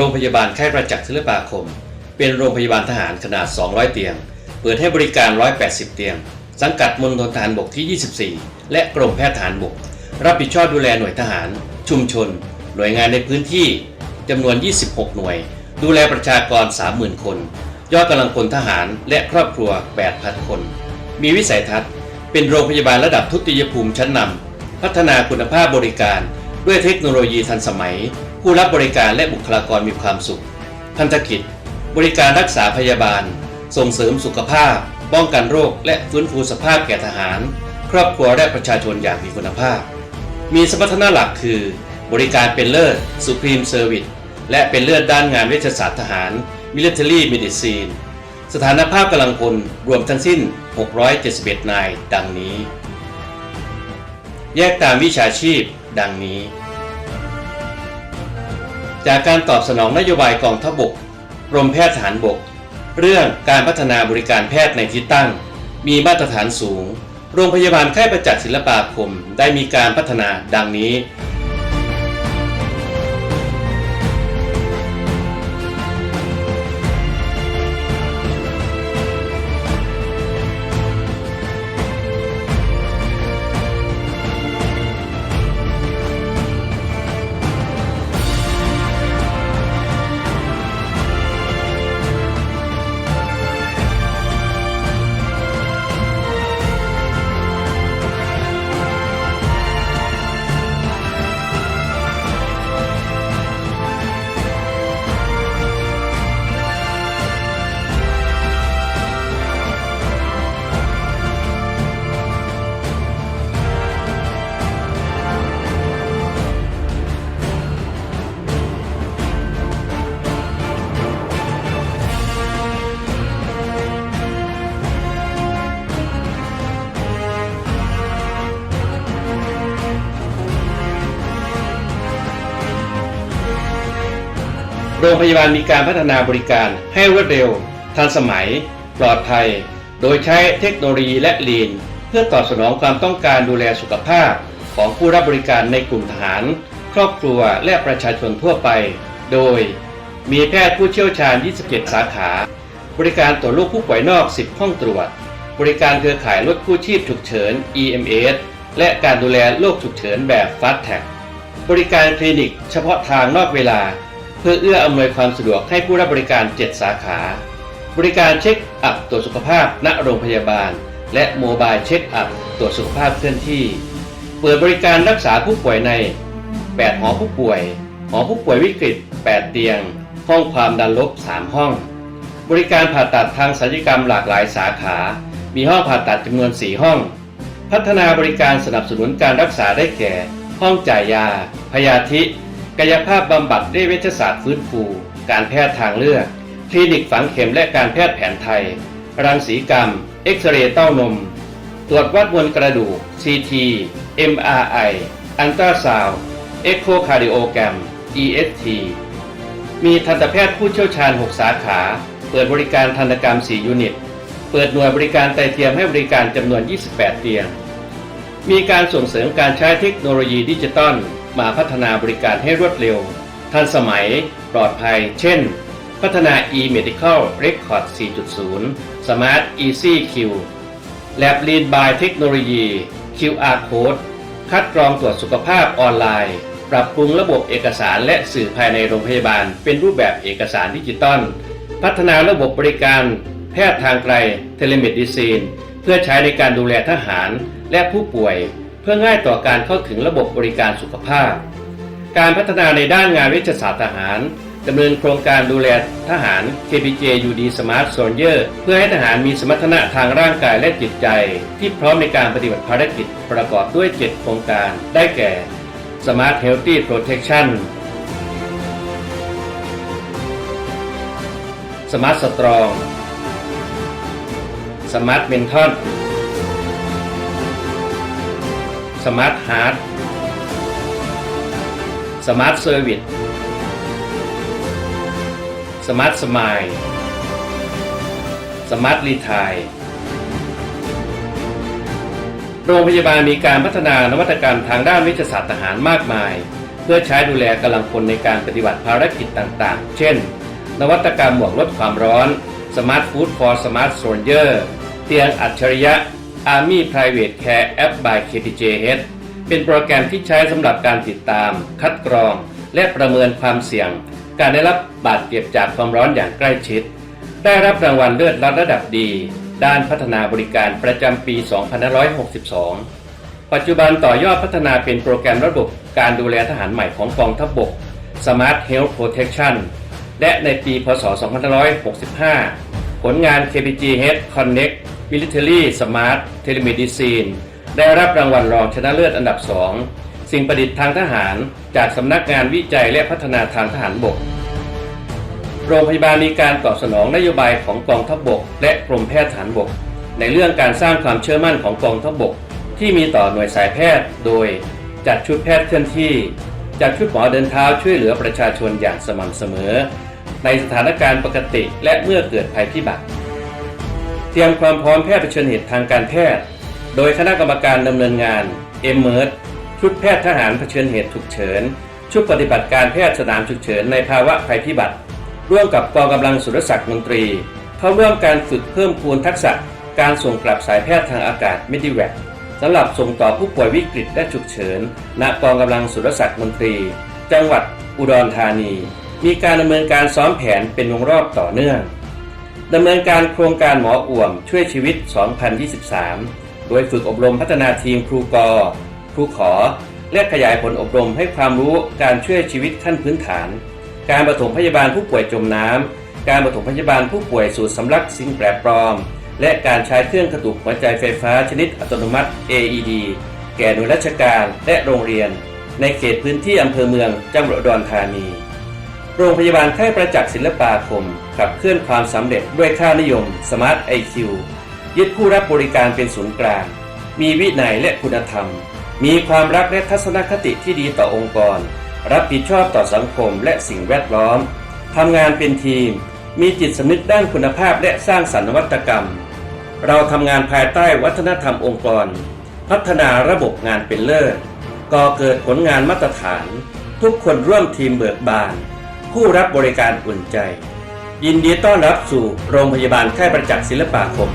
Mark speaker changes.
Speaker 1: โรงพยาบาลค่ายประจักษ์ศิลปาคม เป็นโรงพยาบาลทหารขนาด 200 เตียง เปิดให้บริการ 180 เตียง สังกัดมณฑลทหารบกที่ 24 และกรมแพทย์ทหารบก รับผิดชอบดูแลหน่วยทหาร ชุมชน หน่วยงานในพื้นที่จำนวน 26 หน่วย ดูแลประชากร 30,000 คน ยอดกำลังพลทหารและครอบครัว 8,000 คน มีวิสัยทัศน์ เป็นโรงพยาบาลระดับทุติยภูมิชั้นนำพัฒนาคุณภาพบริการด้วยเทคโนโลยีทันสมัย ผู้รับบริการและบุคลากรมีความสุข พันธกิจ บริการรักษาพยาบาล ส่งเสริมสุขภาพ ป้องกันโรค และฟื้นฟูสภาพแก่ทหาร ครอบครัวและประชาชนอย่างมีคุณภาพ มีสมรรถนะหลักคือ บริการเป็นเลิศ Supreme Service และเป็นเลิศด้านงานเวชศาสตร์ทหาร Military Medicine สถานภาพกำลังพลรวมทั้งสิ้น 671 นาย ดังนี้ แยกตามวิชาชีพ ดังนี้ จากการตอบสนองนโยบายกองทัพบกกรมแพทย์ทหารบก เรื่องการพัฒนาบริการแพทย์ในที่ตั้ง มีมาตรฐานสูง โรงพยาบาลค่ายประจักษ์ศิลปาคมได้มีการพัฒนาดังนี้ โรงพยาบาลมีการพัฒนาบริการให้รวดเร็ว ทันสมัย ปลอดภัย โดยใช้เทคโนโลยีและลีน เพื่อตอบสนองความต้องการดูแลสุขภาพ ของผู้รับบริการในกลุ่มทหาร ครอบครัวและประชาชนทั่วไป โดย มีแพทย์ผู้เชี่ยวชาญ 27 สาขา บริการตรวจโรคผู้ป่วยนอก 10 ห้องตรวจ บริการเครือข่ายรถกู้ชีพฉุกเฉิน EMS และการดูแลโรคฉุกเฉินแบบ Fast Track บริการคลินิก เฉพาะทางนอกเวลา เพื่อเอื้ออำนวยความสะดวกให้ผู้รับบริการ 7 สาขา บริการเช็คอัพตรวจสุขภาพณโรงพยาบาล และโมบายเช็คอัพตรวจสุขภาพเคลื่อนที่ เปิดบริการรักษาผู้ป่วยใน 8 หอผู้ป่วย หอผู้ป่วยวิกฤต 8 เตียง ห้องความดันลบ 3 ห้อง บริการผ่าตัดทางศัลยกรรมหลากหลายสาขา มีห้องผ่าตัดจำนวน 4 ห้อง พัฒนาบริการสนับสนุนการรักษาได้แก่ ห้องจ่ายยา พยาธิ กายภาพบำบัดด้วยเวชศาสตร์ฟื้นฟู การแพทย์ทางเลือก คลินิกฝังเข็มและการแพทย์แผนไทย รังสีกรรม เอ็กซเรย์เต้านม ตรวจวัดมวลกระดูก CT MRI อัลตราซาวด์เอ็กโคคาร์ดิโอแกรม EST มีทันตแพทย์ผู้เชี่ยวชาญ 6 สาขา เปิดบริการทันตกรรม 4 ยูนิต เปิดหน่วยบริการไตเทียมให้บริการจำนวน 28 เตียง มีการส่งเสริมการใช้เทคโนโลยีดิจิตอล มาพัฒนาบริการให้รวดเร็ว ทันสมัยปลอดภัย เช่น พัฒนา e-medical record 4.0 smart easy q lab lead by เทคโนโลยี QR code คัดกรองตรวจสุขภาพออนไลน์ ปรับปรุงระบบเอกสารและสื่อภายในโรงพยาบาล เป็นรูปแบบเอกสารดิจิตอลพัฒนาระบบบริการแพทย์ทางไกลเทเลเมดิซีน เพื่อใช้ในการดูแลทหารและผู้ป่วย พื่อง่ายต่อการเข้าถึงระบบบริการสุขภาพ การพัฒนาในด้านงานวิชาศาสตร์ทหารดำเนินโครงการดูแลทหาร KPJ UD Smart Soldier เพื่อให้ทหารมีสมรรถนะทางร่างกายและจิตใจ ที่พร้อมในการปฏิบัติภารกิจประกอบด้วย 7 โครงการได้แก่ Smart Healthy Protection Smart Strong Smart Mental Smart Heart Smart Service Smart Smile Smart Retire โรงพยาบาลมีการพัฒนานวัตกรรมทางด้านวิทยาศาสตร์ทหารมากมาย เพื่อใช้ดูแลกำลังพลในการปฏิบัติภารกิจต่างๆ เช่น นวัตกรรมหมวกลดความร้อน Smart Food for Smart Soldier เตียงอัจฉริยะ Army Private Care App by KPJH เป็นโปรแกรมที่ใช้สำหรับการติดตาม คัดกรอง และประเมินความเสี่ยง การได้รับบาดเจ็บจากความร้อนอย่างใกล้ชิด ได้รับรางวัลเลือดรัดระดับดี ด้านพัฒนาบริการประจำปี 2562 ปัจจุบันต่อยอดพัฒนาเป็นโปรแกรมระบบการดูแลทหารใหม่ของกองทัพบก Smart Health Protection และในปี พศ 2565 ผลงาน KPG Head Connect Military Smart Telemedicine ได้รับรางวัลรองชนะเลิศอันดับ 2 สิ่งประดิษฐ์ทางทหารจากสำนักงานวิจัยและพัฒนาทางทหารบก โรงพยาบาลมีการตอบสนองนโยบายของกองทัพบกและกรมแพทย์ฐานบก ในเรื่องการสร้างความเชื่อมั่นของกองทัพบก ที่มีต่อหน่วยสายแพทย์ โดยจัดชุดแพทย์เคลื่อนที่ จัดชุดหมอเดินเท้าช่วยเหลือประชาชนอย่างสม่ำเสมอ ในสถานการณ์ปกติและเมื่อเกิดภัยพิบัติ เตรียมความพร้อมแพทย์เผชิญเหตุทางการแพทย์ โดยคณะกรรมการดำเนินงานเอมเมิร์ชุดแพทย์ทหารเผชิญเหตุฉุกเฉิน ชุดปฏิบัติการแพทย์สนามฉุกเฉินในภาวะภัยพิบัติ ร่วมกับกองกำลังสุรศักดิ์มนตรี เข้าร่วมการฝึกเพิ่มพูนทักษะการส่งกลับสายแพทย์ทางอากาศ m e d i v a c สำหรับส่งต่อผู้ป่วยวิกฤตและฉุกเฉิน ณ กองกำลังสุรศักดิ์มนตรี จังหวัดอุดรธานี มีการดำเนินการซ้อมแผนเป็นวงรอบต่อเนื่อง ดำเนินการโครงการหมออ่วมช่วยชีวิต 2023 โดยฝึกอบรมพัฒนาทีมครูกอครูขอ และขยายผลอบรมให้ความรู้การช่วยชีวิตขั้นพื้นฐาน การปฐมพยาบาลผู้ป่วยจมน้ำ การปฐมพยาบาลผู้ป่วยสูตรสำลักสิ่งแปลกปลอม และการใช้เครื่องกระตุกหัวใจไฟฟ้าชนิดอัตโนมัติ AED แก่หน่วยราชการและโรงเรียน ในเขตพื้นที่อำเภอเมืองจังหวัดอุดรธานี โรงพยาบาลค่ายประจักษ์ศิลปาคม ขับเคลื่อนความสำเร็จด้วยค่านิยม Smart IQ ยึดผู้รับบริการเป็นศูนย์กลาง มีวินัยและคุณธรรม มีความรักและทัศนคติที่ดีต่อองค์กร รับผิดชอบต่อสังคมและสิ่งแวดล้อม ทำงานเป็นทีม มีจิตสำนึกด้านคุณภาพและสร้างสรรค์นวัตกรรม เราทำงานภายใต้วัฒนธรรมองค์กร พัฒนาระบบงานเป็นเลิศก่อเกิดผลงานมาตรฐาน ทุกคนร่วมทีมเบิกบาน ผู้รับบริการอุ่นใจ ยินดีต้อนรับสู่โรงพยาบาลค่ายประจักษ์ศิลปาคม